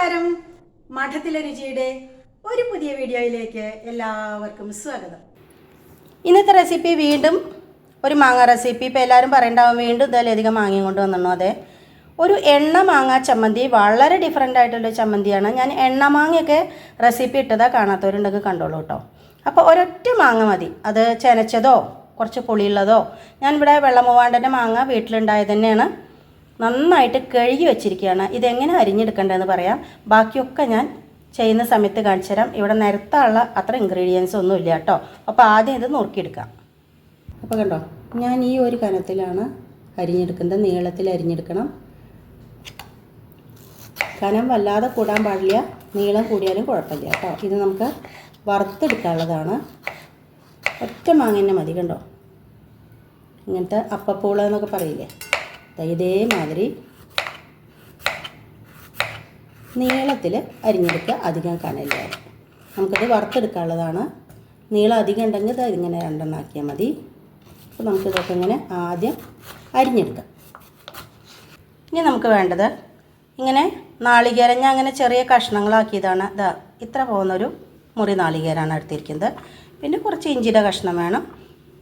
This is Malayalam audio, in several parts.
നമസ്കാരം. മഠത്തിലെ രുചിയുടെ ഒരു പുതിയ വീഡിയോയിലേക്ക് എല്ലാവർക്കും സ്വാഗതം. ഇന്നത്തെ റെസിപ്പി വീണ്ടും ഒരു മാങ്ങ റെസിപ്പി. ഇപ്പോൾ എല്ലാവരും പറയണ്ടാവും വീണ്ടും ഇതിലധികം മാങ്ങയും കൊണ്ട് വന്നിരുന്നു അതെ. ഒരു എണ്ണ മാങ്ങ ചമ്മന്തി വളരെ ഡിഫറെന്റ് ആയിട്ടുള്ള ചമ്മന്തിയാണ്. ഞാൻ എണ്ണ മാങ്ങയൊക്കെ റെസിപ്പി ഇട്ടതാ കാണാത്തവരുണ്ടെങ്കിൽ കണ്ടോളൂ കേട്ടോ. അപ്പോൾ ഒരൊറ്റ മാങ്ങ മതി. അത് ചെനച്ചതോ കുറച്ച് പുളിയുള്ളതോ. ഞാനിവിടെ വെള്ളമൂവാണ്ടന്റെ മാങ്ങ വീട്ടിലുണ്ടായത് തന്നെയാണ്. നന്നായിട്ട് കഴുകി വെച്ചിരിക്കുകയാണ്. ഇതെങ്ങനെ അരിഞ്ഞെടുക്കേണ്ടതെന്ന് പറയാം. ബാക്കിയൊക്കെ ഞാൻ ചെയ്യുന്ന സമയത്ത് കാണിച്ചു തരാം. ഇവിടെ നിരത്താനുള്ള അത്ര ഇൻഗ്രീഡിയൻസ് ഒന്നും ഇല്ല കേട്ടോ. അപ്പോൾ ആദ്യം ഇത് നുറുക്കിയെടുക്കാം. അപ്പോൾ കണ്ടോ ഞാൻ ഈ ഒരു കനത്തിലാണ് അരിഞ്ഞെടുക്കുന്നത്. നീളത്തിൽ അരിഞ്ഞെടുക്കണം. കനം വല്ലാതെ കൂടാൻ പാടില്ല. നീളം കൂടിയാലും കുഴപ്പമില്ല കേട്ടോ. ഇത് നമുക്ക് വറുത്തെടുക്കാനുള്ളതാണ്. ഒറ്റ മാങ്ങ തന്നെ മതി കണ്ടോ. ഇങ്ങനത്തെ അപ്പപ്പൂള എന്നൊക്കെ പറയില്ലേ? ദാ ഇതേമാതിരി നീളത്തിൽ അരിഞ്ഞെടുക്കുക അധികം കനയില്ല. നമുക്കത് വറുത്തെടുക്കാനുള്ളതാണ്. നീളം അധികം ഉണ്ടെങ്കിൽ ഇത് ഇങ്ങനെ രണ്ടെണ്ണാക്കിയാൽ മതി. അപ്പോൾ നമുക്കിതൊക്കെ ഇങ്ങനെ ആദ്യം അരിഞ്ഞെടുക്കാം. ഇനി നമുക്ക് വേണ്ടത് ഇങ്ങനെ നാളികേരം. അങ്ങനെ ചെറിയ കഷ്ണങ്ങളാക്കിയതാണ്. ഇതാ ഇത്ര പോകുന്നൊരു മുറി നാളികേരമാണ് എടുത്തിരിക്കുന്നത്. പിന്നെ കുറച്ച് ഇഞ്ചിയുടെ കഷ്ണം വേണം.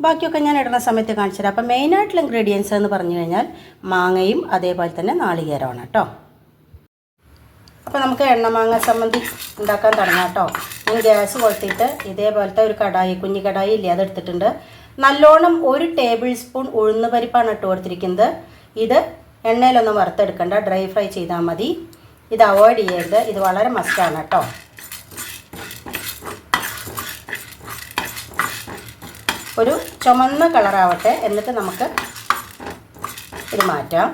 ബാക്കിയൊക്കെ ഞാൻ ഇടുന്ന സമയത്ത് കാണിച്ചു തരാം. അപ്പോൾ മെയിനായിട്ടുള്ള ഇൻഗ്രീഡിയൻസ് എന്ന് പറഞ്ഞു കഴിഞ്ഞാൽ മാങ്ങയും അതേപോലെ തന്നെ നാളികേരമാണ് കേട്ടോ. അപ്പോൾ നമുക്ക് എണ്ണമാങ്ങ സംബന്ധി ഉണ്ടാക്കാൻ തുടങ്ങാം കേട്ടോ. ഞാൻ ഗ്യാസ് കൊളുത്തിയിട്ട് ഇതേപോലത്തെ ഒരു കടായി കുഞ്ഞു കടായി ഇല്ലേ അതെടുത്തിട്ടുണ്ട് നല്ലോണം ഒരു ടേബിൾ സ്പൂൺ ഉഴുന്ന് പരിപ്പാണ് ഇട്ട് കൊടുത്തിരിക്കുന്നത്. ഇത് എണ്ണയിലൊന്നും വറുത്തെടുക്കണ്ട ഡ്രൈ ഫ്രൈ ചെയ്താൽ മതി. ഇത് അവോയ്ഡ് ചെയ്യരുത്. ഇത് വളരെ മസ്റ്റാണ് കേട്ടോ. ഒരു ചുമന്ന കളറാവട്ടെ എന്നിട്ട് നമുക്ക് ഇത് മാറ്റാം.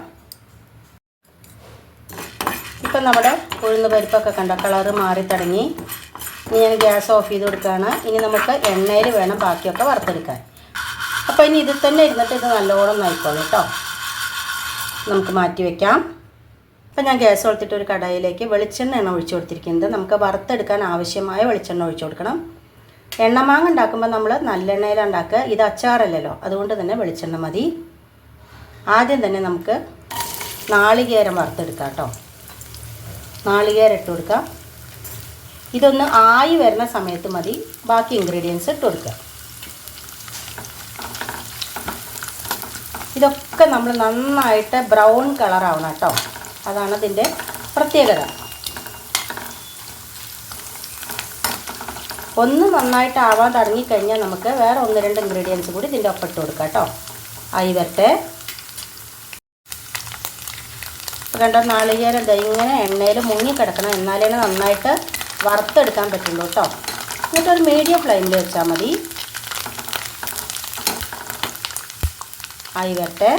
ഇപ്പം നമ്മുടെ ഉഴുന്ന് പരിപ്പൊക്കെ കണ്ട? കളറ് മാറി തുടങ്ങി. ഇനി ഞാൻ ഗ്യാസ് ഓഫ് ചെയ്ത് കൊടുക്കുകയാണ്. ഇനി നമുക്ക് എണ്ണയിൽ വേണം ബാക്കിയൊക്കെ വറുത്തെടുക്കാൻ. അപ്പോൾ ഇനി ഇതിൽ തന്നെ ഇരുന്നിട്ട് ഇത് നല്ലോണം നോയിക്കോളൂ കേട്ടോ. നമുക്ക് മാറ്റി വയ്ക്കാം അപ്പം ഞാൻ ഗ്യാസ് കൊടുത്തിട്ട് ഒരു കടായിലേക്ക് വെളിച്ചെണ്ണയാണ് ഒഴിച്ചു കൊടുത്തിരിക്കുന്നത്. നമുക്ക് വറുത്തെടുക്കാൻ ആവശ്യമായ വെളിച്ചെണ്ണ ഒഴിച്ചു കൊടുക്കണം. എണ്ണമാങ്ങ ഉണ്ടാക്കുമ്പോൾ നമ്മൾ നല്ലെണ്ണയിൽ ഉണ്ടാക്കുക. ഇത് അച്ചാറല്ലല്ലോ. അതുകൊണ്ട് തന്നെ വെളിച്ചെണ്ണ മതി. ആദ്യം തന്നെ നമുക്ക് നാളികേരം വറുത്തെടുക്കാം കേട്ടോ. നാളികേരം ഇട്ട് കൊടുക്കാം. ഇതൊന്ന് ആയി വരുന്ന സമയത്ത് മതി. ബാക്കി ഇൻഗ്രീഡിയൻസ് ഇട്ട് കൊടുക്കുക. ഇതൊക്കെ നമ്മൾ നന്നായിട്ട് ബ്രൗൺ കളറാവണം കേട്ടോ. അതാണ് ഇതിന്റെ പ്രത്യേകത. ഒന്ന് നന്നായിട്ട് ആവാൻ തുടങ്ങിക്കഴിഞ്ഞാൽ നമുക്ക് വേറെ ഒന്ന് രണ്ട് ഇൻഗ്രീഡിയൻസ് കൂടി ഇതിന്റെ ഒപ്പം ഇട്ട് കൊടുക്കാം കേട്ടോ. ആയി വരട്ടെ. കണ്ടോ നാളികേരം ഇങ്ങനെ എണ്ണയിൽ മുങ്ങി കിടക്കണം എന്നാലേ നന്നായിട്ട് വറുത്തെടുക്കാൻ പറ്റുള്ളൂ കേട്ടോ. എന്നിട്ടൊരു മീഡിയം ഫ്ലെയിമിൽ വെച്ചാൽ മതി. ആയി വരട്ടെ.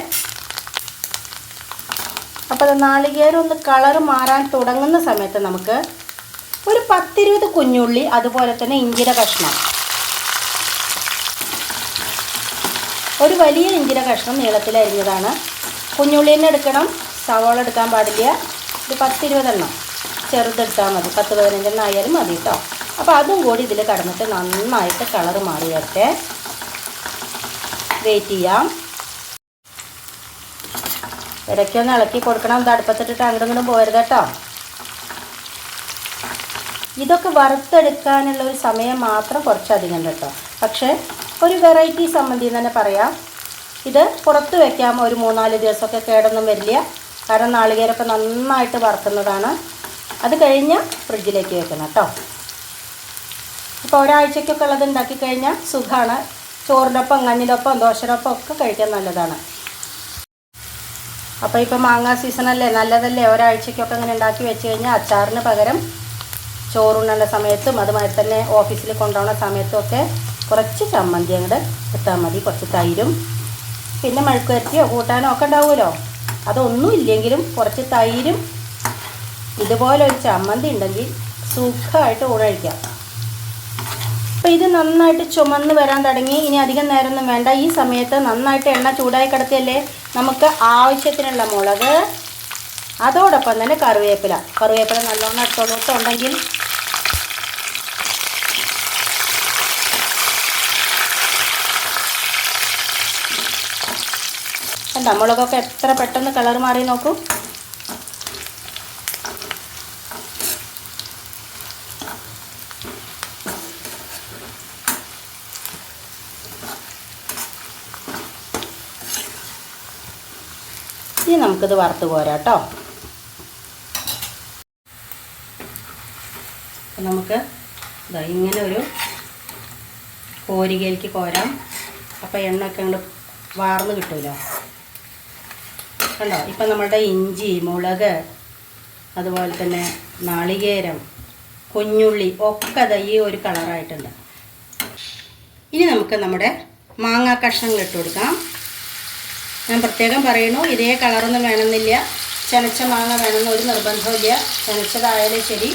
അപ്പോൾ നാളികേരം ഒന്ന് കളർ മാറാൻ തുടങ്ങുന്ന സമയത്ത് നമുക്ക് ഒരു പത്തിരുപത് കുഞ്ഞുള്ളി അതുപോലെ തന്നെ ഇഞ്ചിര കഷ്ണം. ഒരു വലിയ ഇഞ്ചിര കഷ്ണം നീളത്തിൽ അരിഞ്ഞതാണ്. കുഞ്ഞുള്ളി തന്നെ എടുക്കണം. സവാള എടുക്കാൻ പാടില്ല. ഒരു പത്തിരുപതെണ്ണം ചെറുതെടുത്താൽ മതി. പത്ത് പതിനഞ്ചെണ്ണം ആയാലും മതി കേട്ടോ അപ്പോൾ അതും കൂടി ഇതിൽ കടന്നിട്ട് നന്നായിട്ട് കളർ മാറി വരട്ടെ. വെയിറ്റ് ചെയ്യാം. ഇടയ്ക്കൊന്ന് ഇളക്കി കൊടുക്കണം. ഇത് അടുപ്പത്തിട്ടിട്ട് അങ്ങോട്ടും ഇങ്ങോട്ടും പോരുത് കേട്ടോ ഇതൊക്കെ വറുത്തെടുക്കാനുള്ള ഒരു സമയം മാത്രം കുറച്ചധികം കേട്ടോ. പക്ഷേ ഒരു വെറൈറ്റി സംബന്ധി തന്നെ പറയാം. ഇത് പുറത്ത് വെക്കാം ഒരു മൂന്നാൽ ദിവസമൊക്കെ കേടൊന്നും വരില്ല. കാരണം നാളികേരൊക്കെ നന്നായിട്ട് വറുക്കുന്നതാണ്. അത് കഴിഞ്ഞ് ഫ്രിഡ്ജിലേക്ക് വെക്കണം കേട്ടോ. ഇപ്പോൾ ഒരാഴ്ചയ്ക്കൊക്കെ ഉള്ളത് ഉണ്ടാക്കി കഴിഞ്ഞാൽ സുഖമാണ്. ചോറിനൊപ്പം കഞ്ഞിനൊപ്പം ദോശനൊപ്പം ഒക്കെ കഴിക്കാൻ നല്ലതാണ്. അപ്പോൾ ഇപ്പോൾ മാങ്ങ സീസണല്ലേ നല്ലതല്ലേ? ഒരാഴ്ചയ്ക്കൊക്കെ ഇങ്ങനെ ഉണ്ടാക്കി വെച്ച് കഴിഞ്ഞാൽ അച്ചാറിന് പകരം ചോറുണ്ണേണ്ട സമയത്തും അതുമാതിരി തന്നെ ഓഫീസിൽ കൊണ്ടുപോകുന്ന സമയത്തും ഒക്കെ കുറച്ച് ചമ്മന്തി അങ്ങോട്ട് ഇട്ടാൽ മതി. കുറച്ച് തൈരും പിന്നെ മെഴുക്കുവരട്ടിയോ കൂട്ടാനോ ഒക്കെ ഉണ്ടാവുമല്ലോ. അതൊന്നും ഇല്ലെങ്കിലും കുറച്ച് തൈരും ഇതുപോലെ ഒരു ചമ്മന്തി ഉണ്ടെങ്കിൽ സുഖമായിട്ട് ഊഴഴിക്കാം അപ്പോൾ ഇത് നന്നായിട്ട് ചുമന്ന് വരാൻ തുടങ്ങി. ഇനി അധികം നേരമൊന്നും വേണ്ട. ഈ സമയത്ത് നന്നായിട്ട് എണ്ണ ചൂടായി കിടത്തിയല്ലേ? നമുക്ക് ആവശ്യത്തിനുള്ള മുളക് അതോടൊപ്പം തന്നെ കറിവേപ്പില. കറിവേപ്പില നല്ലോണം എടുത്തോളൂട്ട് കണ്ട മുളകൊക്കെ എത്ര പെട്ടെന്ന് കളർ മാറി നോക്കൂ. ഇനി നമുക്കിത് വറുത്ത് പോരാ കേട്ടോ. നമുക്ക് ഇങ്ങനെ ഒരു കോരികയിലേക്ക് കോരാം. അപ്പോൾ എണ്ണയൊക്കെ അങ്ങോട്ട് വാർന്ന് കിട്ടുമല്ലോ കണ്ടോ? ഇപ്പം നമ്മുടെ ഇഞ്ചി മുളക് അതുപോലെ തന്നെ നാളികേരം കുഞ്ഞുള്ളി ഒക്കെ ഈ ഒരു കളറായിട്ടുണ്ട് ഇനി നമുക്ക് നമ്മുടെ മാങ്ങാ കഷ്ണങ്ങൾ ഇട്ട് കൊടുക്കാം. ഞാൻ പ്രത്യേകം പറയുന്നു ഇതേ കളറൊന്നും വേണമെന്നില്ല. ചനച്ച മാങ്ങ വേണമെന്ന് ഒരു നിർബന്ധമില്ല ചനച്ചതായാലും ശരി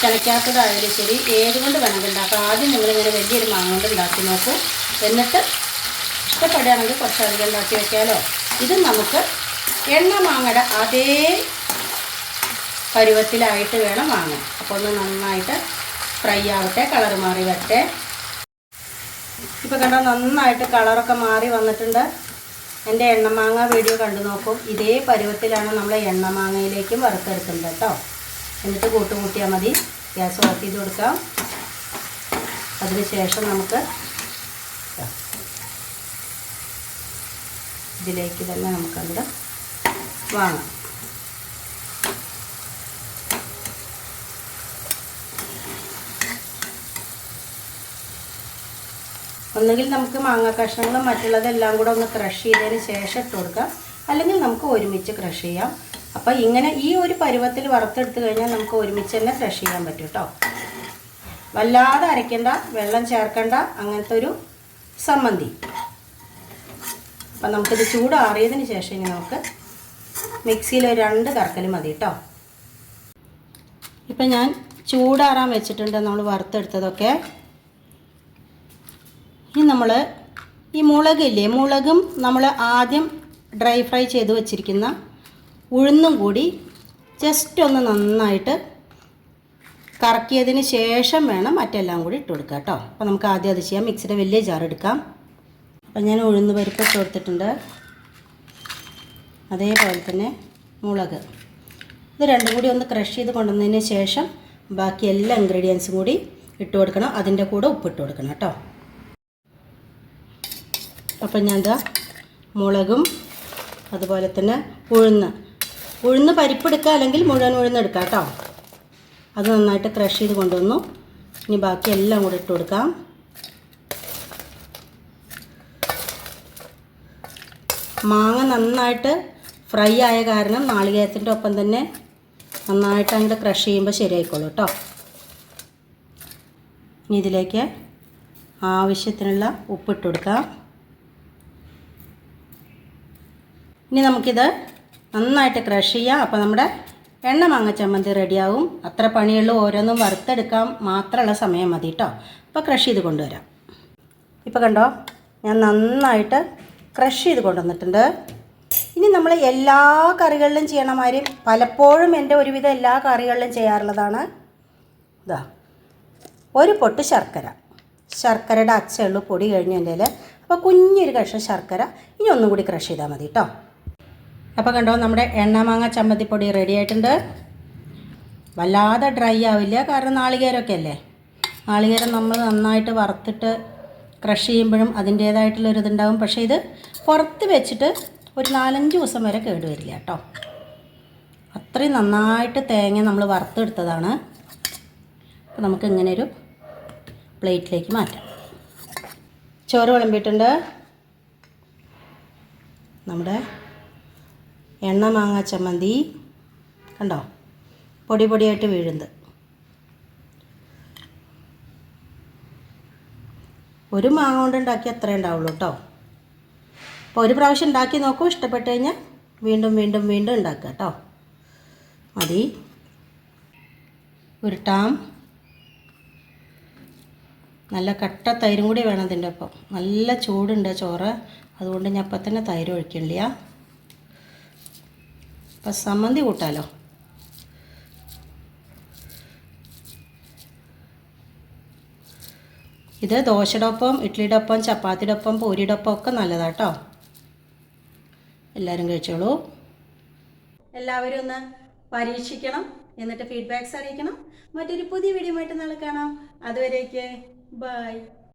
ചനയ്ക്കാത്തതായാലും ശരി ഏതുകൊണ്ട് വേണമെങ്കിൽ ഉണ്ടാക്കാം. ആദ്യം നിങ്ങളിങ്ങനെ വലിയൊരു മാങ്ങ കൊണ്ട് ഉണ്ടാക്കി നോക്കൂ. എന്നിട്ട് ഇഷ്ടപ്പെടുകയാണെങ്കിൽ കുറച്ചധികം ഉണ്ടാക്കി വെക്കാമല്ലോ ഇത് നമുക്ക് എണ്ണ മാങ്ങയുടെ അതേ പരുവത്തിലായിട്ട് വേണം വാങ്ങാൻ. അപ്പോൾ ഒന്ന് നന്നായിട്ട് ഫ്രൈ ആവട്ടെ കളർ മാറി വരട്ടെ. ഇപ്പോൾ കണ്ടോ നന്നായിട്ട് കളറൊക്കെ മാറി വന്നിട്ടുണ്ട്. എന്റെ എണ്ണമാങ്ങ വീഡിയോ കണ്ടു നോക്കും. ഇതേ പരുവത്തിലാണ് നമ്മൾ എണ്ണമാങ്ങയിലേക്കും വറുത്തെടുക്കുന്നത് കേട്ടോ. എന്നിട്ട് കൂട്ടുകൂട്ടിയാൽ മതി. ഗ്യാസ് ഓഫ് ചെയ്ത് കൊടുക്കാം. അതിനുശേഷം നമുക്ക് ഇതിലേക്ക് തന്നെ നമുക്കവിടെ വാങ്ങാം. ഒന്നുകിൽ നമുക്ക് മാങ്ങ കഷ്ണങ്ങളും മറ്റുള്ളതെല്ലാം കൂടെ ഒന്ന് ക്രഷ് ചെയ്തതിന് ശേഷം ഇട്ട് കൊടുക്കാം. അല്ലെങ്കിൽ നമുക്ക് ഒരുമിച്ച് ക്രഷ് ചെയ്യാം. അപ്പോൾ ഇങ്ങനെ ഈ ഒരു പരുവത്തിൽ വറുത്തെടുത്ത് കഴിഞ്ഞാൽ നമുക്ക് ഒരുമിച്ച് തന്നെ ക്രഷ് ചെയ്യാൻ പറ്റും കേട്ടോ. വല്ലാതെ അരയ്ക്കണ്ട വെള്ളം ചേർക്കണ്ട അങ്ങനത്തെ ഒരു സമ്മന്തി അപ്പം നമുക്കിത് ചൂടാറിയതിന് ശേഷം ഇനി നമുക്ക് മിക്സിയിൽ രണ്ട് കറക്കൽ മതി കേട്ടോ ഇപ്പം ഞാൻ ചൂടാറാൻ വെച്ചിട്ടുണ്ട് നമ്മൾ വറുത്തെടുത്തതൊക്കെ. ഇനി നമ്മൾ ഈ മുളകില്ലേ മുളകും നമ്മൾ ആദ്യം ഡ്രൈ ഫ്രൈ ചെയ്ത് വെച്ചിരിക്കുന്ന ഉഴുന്നും കൂടി ജസ്റ്റ് ഒന്ന് നന്നായിട്ട് കറക്കിയതിന് ശേഷം വേണം മറ്റെല്ലാം കൂടി ഇട്ട് കൊടുക്കുക കേട്ടോ അപ്പോൾ നമുക്ക് ആദ്യം അത് ചെയ്യാം. മിക്സിയുടെ വലിയ ജാർ എടുക്കാം. അപ്പം ഞാൻ ഉഴുന്ന് പരിപ്പ് ഇട്ട് കൊടുത്തിട്ടുണ്ട്. അതേപോലെ തന്നെ മുളക്. ഇത് രണ്ടും കൂടി ഒന്ന് ക്രഷ് ചെയ്ത് കൊണ്ടുവന്നതിന് ശേഷം ബാക്കി എല്ലാ ഇൻഗ്രീഡിയൻസും കൂടി ഇട്ട് കൊടുക്കണം. അതിന്റെ കൂടെ ഉപ്പിട്ട് കൊടുക്കണം കേട്ടോ. അപ്പം ഞാൻ എന്താ മുളകും അതുപോലെ തന്നെ ഉഴുന്ന്. ഉഴുന്ന് പരിപ്പെടുക്കുക അല്ലെങ്കിൽ മുഴുവൻ ഉഴുന്ന് എടുക്കാം കേട്ടോ. അത് നന്നായിട്ട് ക്രഷ് ചെയ്ത് കൊണ്ടുവന്നു. ഇനി ബാക്കി എല്ലാം കൂടി ഇട്ട് കൊടുക്കാം. മാങ്ങ നന്നായിട്ട് ഫ്രൈ ആയ കാരണം നാളികേരത്തിന്റെ ഒപ്പം തന്നെ നന്നായിട്ട് അങ്ങോട്ട് ക്രഷ് ചെയ്യുമ്പോൾ ശരിയായിക്കോളൂ കേട്ടോ ഇനി ഇതിലേക്ക് ആവശ്യത്തിനുള്ള ഉപ്പിട്ട് കൊടുക്കാം. ഇനി നമുക്കിത് നന്നായിട്ട് ക്രഷ് ചെയ്യാം. അപ്പോൾ നമ്മുടെ എണ്ണ മാങ്ങ ചമ്മന്തി റെഡിയാവും. അത്ര പണിയുള്ളൂ. ഓരോന്നും വറുത്തെടുക്കാൻ മാത്രമുള്ള സമയം മതി കേട്ടോ അപ്പോൾ ക്രഷ് ചെയ്ത് കൊണ്ടുവരാം. ഇപ്പോൾ കണ്ടോ? ഞാൻ നന്നായിട്ട് ക്രഷ് ചെയ്ത് കൊണ്ടുവന്നിട്ടുണ്ട്. ഇനി നമ്മൾ എല്ലാ കറികളിലും ചെയ്യണ മാതിരി പലപ്പോഴും എന്റെ ഒരുവിധം എല്ലാ കറികളിലും ചെയ്യാറുള്ളതാണ്. ഇതാ ഒരു പൊട്ട് ശർക്കര. ശർക്കരയുടെ അച്ചുള്ളു പൊടി കഴിഞ്ഞതിന്റെ അപ്പോൾ കുഞ്ഞൊരു കഷ്ണം ശർക്കര. ഇനി ഒന്നും കൂടി ക്രഷ് ചെയ്താൽ മതി കേട്ടോ അപ്പോൾ കണ്ടോ നമ്മുടെ എണ്ണമാങ്ങ ചമ്മന്തിപ്പൊടി റെഡി ആയിട്ടുണ്ട്. വല്ലാതെ ഡ്രൈ ആവില്ല കാരണം നാളികേരമൊക്കെ അല്ലേ? നാളികേരം നമ്മൾ നന്നായിട്ട് വറുത്തിട്ട് ക്രഷ് ചെയ്യുമ്പോഴും അതിന്റേതായിട്ടുള്ളൊരു ഇതുണ്ടാവും. പക്ഷേ ഇത് പുറത്ത് വെച്ചിട്ട് ഒരു നാലഞ്ച് ദിവസം വരെ കേട് വരില്ല കേട്ടോ. അത്രയും നന്നായിട്ട് തേങ്ങ നമ്മൾ വറുത്തെടുത്തതാണ്. അപ്പോൾ നമുക്ക് ഇങ്ങനെ ഒരു പ്ലേറ്റിലേക്ക് മാറ്റാം. ചോറ് വിളമ്പിയിട്ടുണ്ട്. നമ്മുടെ എണ്ണ മാങ്ങ ചമ്മന്തി കണ്ടോ? പൊടി പൊടിയായിട്ട് വീഴുന്നത്. ഒരു മാങ്ങ കൊണ്ട് ഉണ്ടാക്കി അത്രേ ഉണ്ടാവുള്ളൂ കേട്ടോ അപ്പോൾ ഒരു പ്രാവശ്യം ഉണ്ടാക്കി നോക്കൂ ഇഷ്ടപ്പെട്ട് കഴിഞ്ഞാൽ വീണ്ടും വീണ്ടും വീണ്ടും ഉണ്ടാക്കുക കേട്ടോ മതി. ഉരുട്ടാം. നല്ല കട്ട തൈരും കൂടി വേണം ഇതിന്റെ ഒപ്പം. നല്ല ചൂടുണ്ട് ചോറ്. അതുകൊണ്ട് ഞാൻ അപ്പം തന്നെ തൈര് ഒഴിക്കണില്ല അപ്പം സമ്മന്തി കൂട്ടാലോ? ഇത് ദോശയുടെ ഒപ്പം ഇഡ്ഡലിയുടെ ഒപ്പം ചപ്പാത്തിയുടെ ഒപ്പം പൂരിയുടെ ഒപ്പം ഒക്കെ നല്ലതാട്ടോ. എല്ലാവരും കഴിച്ചോളൂ. എല്ലാവരും ഒന്ന് പരീക്ഷിക്കണം എന്നിട്ട് ഫീഡ്ബാക്ക്സ് അറിയിക്കണം. മറ്റൊരു പുതിയ വീഡിയോ ആയിട്ട് നാളെ കാണാം. അതുവരേക്ക് ബൈ